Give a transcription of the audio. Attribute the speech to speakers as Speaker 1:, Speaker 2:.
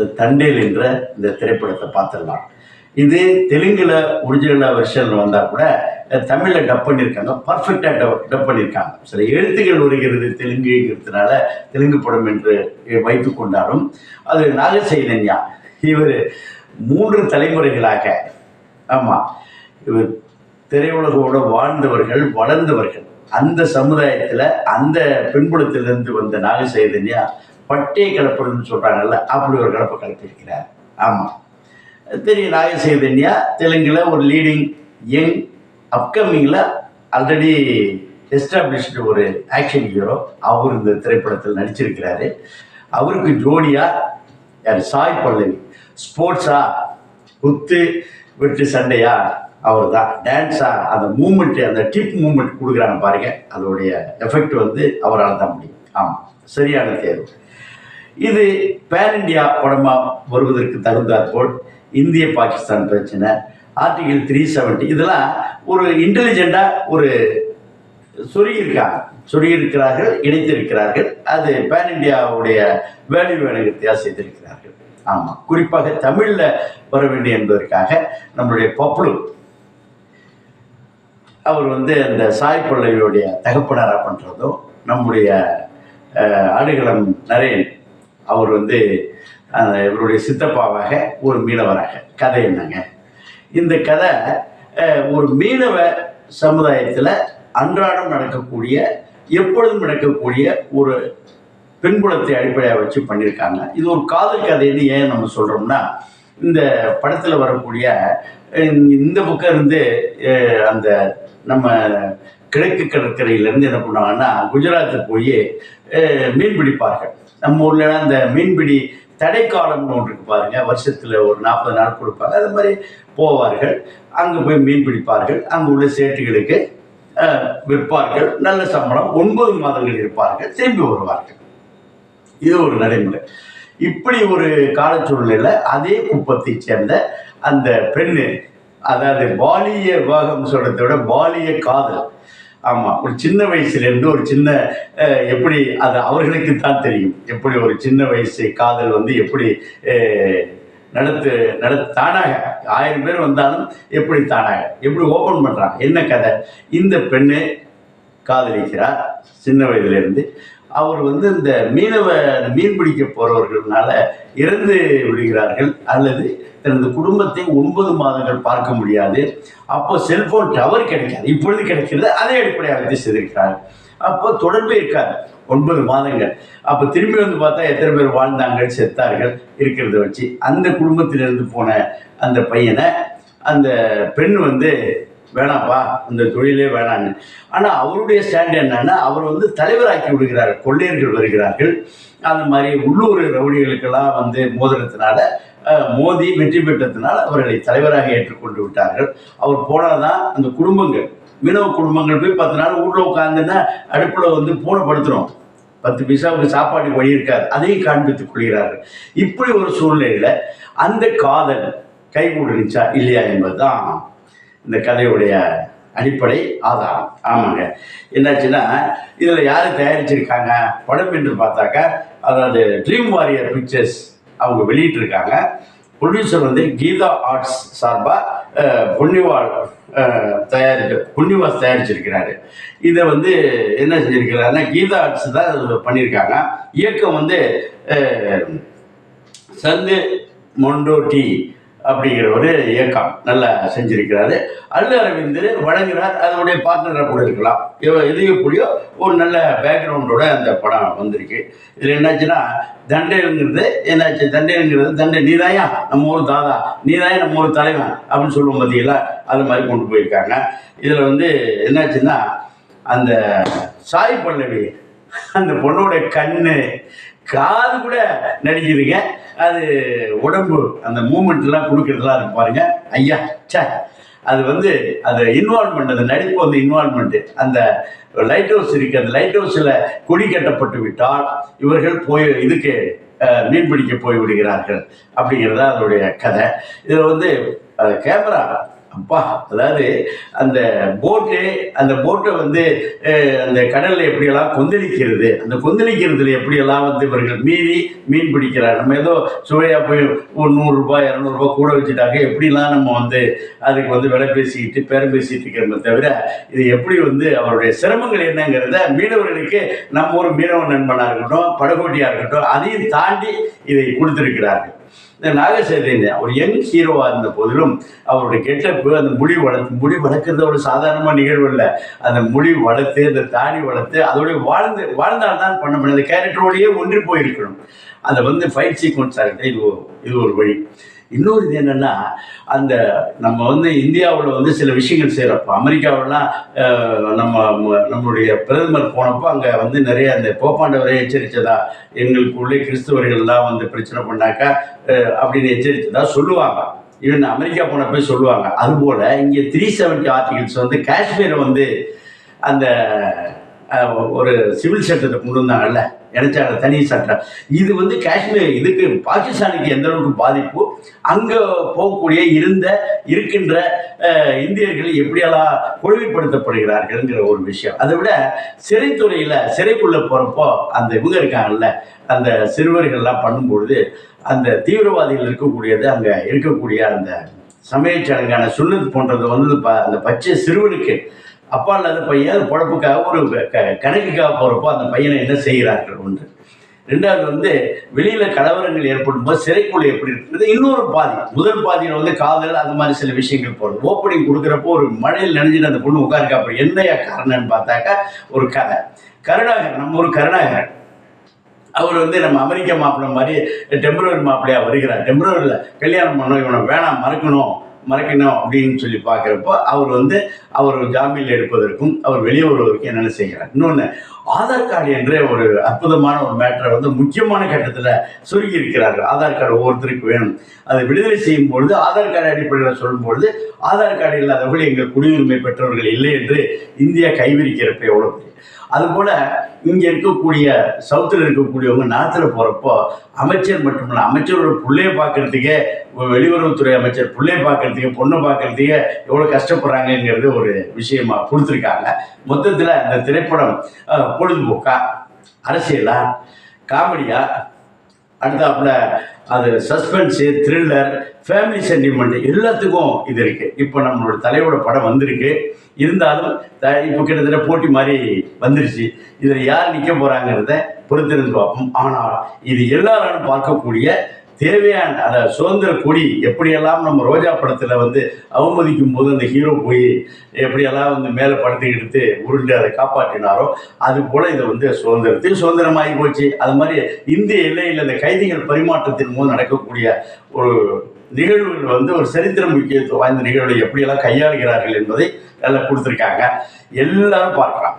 Speaker 1: இந்த தண்டேல் என்ற இந்த திரைப்படத்தை பார்த்துடலாம். இது தெலுங்கில் ஒரிஜினலாக வெர்ஷனில் வந்தால் கூட தமிழில் டப் பண்ணியிருக்காங்க பர்ஃபெக்டாக டப் டப் பண்ணியிருக்காங்க சில எழுத்துக்கள் வருகிறது தெலுங்குங்கிறதுனால தெலுங்கு படம் என்று வைத்து கொண்டாலும் அது நாகசைதன்யா இவர் மூன்று தலைமுறைகளாக ஆமாம் இவர் திரையுலகோடு வாழ்ந்தவர்கள் வளர்ந்தவர்கள். அந்த சமுதாயத்தில் அந்த பின்புலத்திலிருந்து வந்த நாகசைதன்யா பட்டே கலப்புறதுன்னு சொல்கிறாங்கல்ல அப்படி ஒரு கலப்பை கலப்பியிருக்கிறார் ஆமாம் தெரியும் நாகசைதன்யா தெலுங்கில் ஒரு லீடிங் யங் அப்கமிங்கில் ஆல்ரெடி எஸ்டாப்ளிஷ்டு ஒரு ஆக்ஷன் ஹீரோ அவர் இந்த திரைப்படத்தில் நடிச்சிருக்கிறாரு. அவருக்கு ஜோடியாக யார்? சாய் பல்லவி. ஸ்போர்ட்ஸா? குத்து வெட்டு சண்டையா? அவர் தான் டான்ஸா? அந்த மூமெண்ட்டு அந்த டிப் மூமெண்ட் கொடுக்குறாங்க பாருங்க. அதோடைய எஃபெக்ட் வந்து அவரால் தான் முடியும். ஆமாம் சரியான தேர்வு. இது பேன் இந்தியா படமாக வருவதற்கு தகுந்தாற்போல் இந்திய பாகிஸ்தான் பிரச்சனை ஆர்டிகிள் த்ரீ செவன்ட்டி இதெல்லாம் ஒரு இன்டெலிஜெண்ட்டாக ஒரு சொருகியிருக்காங்க சொருகியிருக்கிறார்கள் இணைத்திருக்கிறார்கள். அது பேன் இண்டியாவுடைய வேல்யூ வேணுங்கிறதையாக செய்திருக்கிறார்கள் ஆமாம் குறிப்பாக தமிழில் வர வேண்டும் என்பதற்காக நம்மளுடைய பப்ளு அவர் வந்து அந்த சாய் பல்லவியுடைய தகப்பனராக பண்ணுறதும் நம்முடைய ஆடுகளம் நரேன் அவர் வந்து இவருடைய சித்தப்பாவாக ஒரு மீனவராக. கதை என்னங்க? இந்த கதை ஒரு மீனவ சமுதாயத்தில் அன்றாடம் நடக்கக்கூடிய எப்பொழுதும் நடக்கக்கூடிய ஒரு பின்புலத்தை அடிப்படையாக வச்சு பண்ணியிருக்காங்க. இது ஒரு காதல் கதைன்னு ஏன் நம்ம சொல்கிறோம்னா இந்த படத்தில் வரக்கூடிய இந்த பக்கம் இருந்து அந்த நம்ம கிழக்கு கடற்கரையிலேருந்து என்ன பண்ணுவாங்கன்னா குஜராத்தில் போய் மீன் பிடிப்பார்கள். நம்ம ஊரில் அந்த மீன்பிடி தடைக்காலம்னு ஒன்று இருக்கு பாருங்க. வருஷத்தில் ஒரு நாற்பது நாள் கொடுப்பாங்க. அது மாதிரி போவார்கள். அங்கே போய் மீன் பிடிப்பார்கள். அங்கே உள்ள சேட்டுகளுக்கு விற்பார்கள். நல்ல சம்பளம். ஒன்பது மாதங்கள் இருப்பார்கள். திரும்பி வருவார்கள். இது ஒரு நடைமுறை. இப்படி ஒரு காலச்சூழ்நிலையில் அதே குப்பத்தை சேர்ந்த அந்த பெண்ணு அதாவது பாலிய விவாகம் சொல்றதை விட பாலிய காதல் ஆமாம் ஒரு சின்ன வயசுலேருந்து ஒரு சின்ன எப்படி அது அவர்களுக்கு தான் தெரியும். எப்படி ஒரு சின்ன வயசு காதல் வந்து எப்படி நடத்து நட தானாக ஆயிரம் பேர் வந்தாலும் எப்படி தானாக எப்படி ஓப்பன் பண்ணுறாங்க என்ன கதை? இந்த பெண்ணு காதலிக்கிறார் சின்ன வயதுலேருந்து. அவர் வந்து இந்த மீனவ மீன் பிடிக்க போறவர்களால இறந்து விடுகிறார்கள். அல்லது தனது குடும்பத்தை ஒன்பது மாதங்கள் பார்க்க முடியாது. அப்போ செல்போன் டவர் கிடைக்காது. இப்பொழுது கிடைக்கிறது. அதை அடிப்படையாக வைத்து செய்திருக்கிறார். அப்போ தொடர்பு இருக்காது. ஒன்பது மாதங்கள். அப்போ திரும்பி வந்து பார்த்தா எத்தனை பேர் வாழ்ந்தாங்கள் செத்தார்கள் இருக்கிறத வச்சு அந்த குடும்பத்திலிருந்து போன அந்த பையனை அந்த பெண் வந்து வேணாப்பா இந்த தொழிலே வேணான்னு. ஆனால் அவருடைய ஸ்டாண்ட் என்னன்னா அவர் வந்து தலைவராக்கி விடுகிறார் கொள்ளையர்கள் வருகிறார்கள். அந்த மாதிரி உள்ளூர் ரவுடிகளுக்கெல்லாம் வந்து மோதிரத்தினால மோதி வெற்றி பெற்றதுனால அவர்களை தலைவராக ஏற்றுக்கொண்டு விட்டார்கள். அவர் போனாதான் அந்த குடும்பங்கள் மீனவ குடும்பங்கள் போய் பத்து நாள் வீட்டில் உட்காந்துன்னா அடுப்பில் வந்து பூனை பத்து பைசாவுக்கு சாப்பாடு வழி இருக்காது அதையும் காண்பித்துக் கொள்கிறார்கள். இப்படி ஒரு சூழ்நிலையில் அந்த காதல் கைகூடுனுச்சா இல்லையா என்பதுதான். இந்த கதையுடைய அடிப்படை ஆதாரம். ஆமாங்க. என்னாச்சுன்னா இதில் யார் தயாரிச்சிருக்காங்க? படம் என்று பார்த்தாக்கா அதாவது ட்ரீம் வாரியர் பிக்சர்ஸ் அவங்க வெளியிட்டிருக்காங்க. ப்ரொடியூசர் வந்து கீதா ஆர்ட்ஸ் சார்பாக பொன்னிவால் தயாரிக்க பொன்னிவாஸ் தயாரிச்சிருக்கிறாரு. இதை வந்து என்ன செஞ்சிருக்கிறாருன்னா கீதா ஆர்ட்ஸ் தான் பண்ணியிருக்காங்க இயக்கம் வந்து சந்து மொண்டோட்டி அப்படிங்கிற ஒரு இயக்கம் நல்லா செஞ்சிருக்கிறாரு. அல்லு அரவிந்தர் வழங்கினார் அதனுடைய பார்ட்னராக கூட இருக்கலாம். இவ- இது ஒரு நல்ல பேக்ரவுண்டோட அந்த படம் வந்திருக்கு. இதில் என்னாச்சுன்னா தண்டைங்கிறது என்னாச்சு? தண்டைங்கிறது தண்டை நீதாயா நம்ம ஊர் தாதா. நீதாயா நம்ம ஊர் தலைவன் அப்படின்னு சொல்லுவோம் பார்த்தீங்களா அது மாதிரி கொண்டு போயிருக்காங்க. இதில் வந்து என்னாச்சுன்னா அந்த சாய் பல்லவி அந்த பொண்ணோட கண்ணு காது கூட நடிக்குதுங்க. அது உடம்பு அந்த மூமெண்ட்லாம் கொடுக்கறதுலாம் இருக்கு பாருங்க. ஐயா ச்சே. அது வந்து அது இன்வால்மெண்ட் அந்த நடிப்பு வந்து இன்வால்மெண்ட் அந்த லைட் ஹவுஸ் இருக்கு அந்த லைட் ஹவுஸில் கொடி கட்டப்பட்டு விட்டால் இவர்கள் போய் இதுக்கு மீன் பிடிக்க போய் விடுகிறார்கள் அப்படிங்கிறது தான் கதை. இதில் வந்து கேமரா அப்பா அதாவது அந்த போட்டு அந்த போட்டை வந்து அந்த கடலில் எப்படியெல்லாம் கொந்தளிக்கிறது அந்த கொந்தளிக்கிறதுல எப்படியெல்லாம் வந்து இவர்கள் மீறி மீன் பிடிக்கிறார்? நம்ம ஏதோ சுவையாக போய் ஒரு நூறுரூபா இரநூறுபா கூட வச்சுட்டாக்க எப்படிலாம் நம்ம வந்து அதுக்கு வந்து விலை பேசிக்கிட்டு பேரம் பேசிகிட்டு இருக்கிறோமே தவிர இது எப்படி வந்து அவருடைய சிரமங்கள் என்னங்கிறத மீனவர்களுக்கு நம்ம ஒரு மீனவ நண்பனாக இருக்கட்டும் படகோட்டியாக இருக்கட்டும் அதையும் தாண்டி இதை கொடுத்துருக்கிறார்கள். இந்த நாகசைதன்யா ஒரு யங் ஹீரோவாக இருந்த போதிலும் அவருடைய கெட்டப்பு அந்த முடி வளர்த்து முடி வளர்க்குறது ஒரு சாதாரணமாக நிகழ்வு இல்லை. அந்த முடி வளர்த்து அந்த தாடி வளர்த்து அதோடைய வாழ்ந்து வாழ்ந்தால் தான் பண்ண முடியும். அந்த கேரக்டரோடையே ஒன்றி போயிருக்கணும். அதை வந்து ஃபைட் சீக்வன்ஸ் ஆகிட்ட இது ஒரு- இது ஒரு வழி. இன்னொரு இது என்னென்னா அந்த நம்ம வந்து இந்தியாவில் வந்து சில விஷயங்கள் செய்கிறப்போ அமெரிக்காவிலாம் நம்ம நம்மளுடைய பிரதமர் போனப்போ அங்கே வந்து நிறைய அந்த போப்பாண்டவரை எச்சரித்ததா எங்களுக்குள்ளே கிறிஸ்துவர்கள்லாம் வந்து பிரச்சனை பண்ணாக்கா அப்படின்னு எச்சரித்ததா சொல்லுவாங்க. ஈவன் அமெரிக்கா போனப்போ சொல்லுவாங்க. அதுபோல் இங்கே த்ரீ செவன்டி ஆர்டிகிள்ஸ் வந்து காஷ்மீரை வந்து அந்த ஒரு சிவில் சட்டத்தை கொண்டு வந்தாங்கல்ல இணைச்சாங்க தனி சட்டம் இது வந்து காஷ்மீர் இதுக்கு பாகிஸ்தானுக்கு எந்த அளவுக்கு பாதிப்பு? அங்கே போகக்கூடிய இருந்த இருக்கின்ற இந்தியர்கள் எப்படியெல்லாம் கொள்கைப்படுத்தப்படுகிறார்கள்ங்கிற ஒரு விஷயம். அதை விட சிறைத்துறையில் சிறைக்குள்ளே போகிறப்போ அந்த இவங்க இருக்காங்கல்ல அந்த சிறுவர்கள்லாம் பண்ணும்பொழுது அந்த தீவிரவாதிகள் இருக்கக்கூடியது அங்கே இருக்கக்கூடிய அந்த சமயச்சடங்கான சுண்ணத் போன்றது வந்து ப- அந்த பச்சை சிறுவனுக்கு அப்பா இல்லாத பையன் அது பொழப்புக்காக ஒரு க- கணக்குக்காக போகிறப்போ அந்த பையனை என்ன செய்கிறார்கள் ஒன்று. ரெண்டாவது வந்து வெளியில் கலவரங்கள் ஏற்படும் போது சிறைக்குள்ள எப்படி இருக்கிறது? இன்னொரு பாதி. முதல் பாதியில் வந்து காதல் அந்த மாதிரி சில விஷயங்கள் போடுது ஓப்பனிங் கொடுக்குறப்போ ஒரு மழையில் நினைஞ்சிட்டு அந்த பொண்ணு உட்காருக்கா? அப்புறம் என்னையா காரணம்னு பார்த்தாக்கா ஒரு கதை. கருணாகர் நம்ம ஒரு கருணாகர் அவர் வந்து நம்ம அமெரிக்க மாப்பிள்ளை மாதிரி டெம்பரவரி மாப்பிள்ளையாக வருகிறார். டெம்பரவரியில் கல்யாணம் பண்ண இவனை வேணாம் மறக்கணும். மறக்கணும் அப்படின்னு சொல்லி பார்க்குறப்போ அவர் வந்து அவர் ஜாமீனில் எடுப்பதற்கும் அவர் வெளியே வருவதற்கும் என்னென்ன செய்கிறார் இன்னொன்று ஆதார் கார்டு என்ற ஒரு அற்புதமான ஒரு மேட்டரை வந்து முக்கியமான கட்டத்தில் சுருக்கி இருக்கிறார்கள். ஆதார் கார்டு ஒவ்வொருத்தருக்கு வேணும். அதை விடுதலை செய்யும் பொழுது ஆதார் கார்டு அடிப்படையில் சொல்லும்பொழுது ஆதார் கார்டு இல்லாதவர்கள் எங்கள் குடியுரிமை பெற்றவர்கள் இல்லை என்று இந்தியா கைவிரிக்கிறப்ப எவ்வளோ அதுபோல் இங்கே இருக்கக்கூடிய சவுத்தில் இருக்கக்கூடியவங்க நார்த்தில் போகிறப்போ அமைச்சர் மட்டுமல்ல அமைச்சரோட பிள்ளைய பார்க்கறதுக்கே வெளியுறவுத்துறை அமைச்சர் பிள்ளைய பார்க்குறதுக்கு பொண்ணை பார்க்கறதுக்கே எவ்வளோ கஷ்டப்படுறாங்கங்கிறது ஒரு விஷயமா கொடுத்துருக்காங்க. மொத்தத்தில் இந்த திரைப்படம் பொழுதுபோக்கா அரசியலா காமெடியா அடுத்தாப்புல அது சஸ்பென்ஸு த்ரில்லர் ஃபேமிலி சென்டிமெண்ட் எல்லாத்துக்கும் இது இருக்குது இப்போ நம்மளோட தலையோட படம் வந்திருக்கு. இருந்தாலும் த இப்போ கிட்டத்தட்ட போட்டி மாதிரி வந்துருச்சு. இதில் யார் நிற்க போகிறாங்கிறத பொறுத்திருந்து பார்ப்போம். ஆனால் இது எல்லாராலும் பார்க்கக்கூடிய தேவையான அந்த சுதந்திர கொடி எப்படியெல்லாம் நம்ம ரோஜா படத்தில் வந்து அவமதிக்கும் போது அந்த ஹீரோ போய் எப்படியெல்லாம் வந்து மேலே படத்தை எடுத்து உருண்டு அதை காப்பாற்றினாரோ அது போல் இதை வந்து சுதந்திரத்தையும் சுதந்திரமாகி போச்சு. அது மாதிரி இந்திய எல்லையில் இந்த கைதிகள் பரிமாற்றத்தின் மூலம் நடக்கக்கூடிய ஒரு நிகழ்வுகள் வந்து ஒரு சரித்திர முக்கியத்துவம் வாய்ந்த நிகழ்வுகளை எப்படியெல்லாம் கையாளுகிறார்கள் என்பதை நல்லா கொடுத்துருக்காங்க. எல்லாரும் பார்க்கலாம்.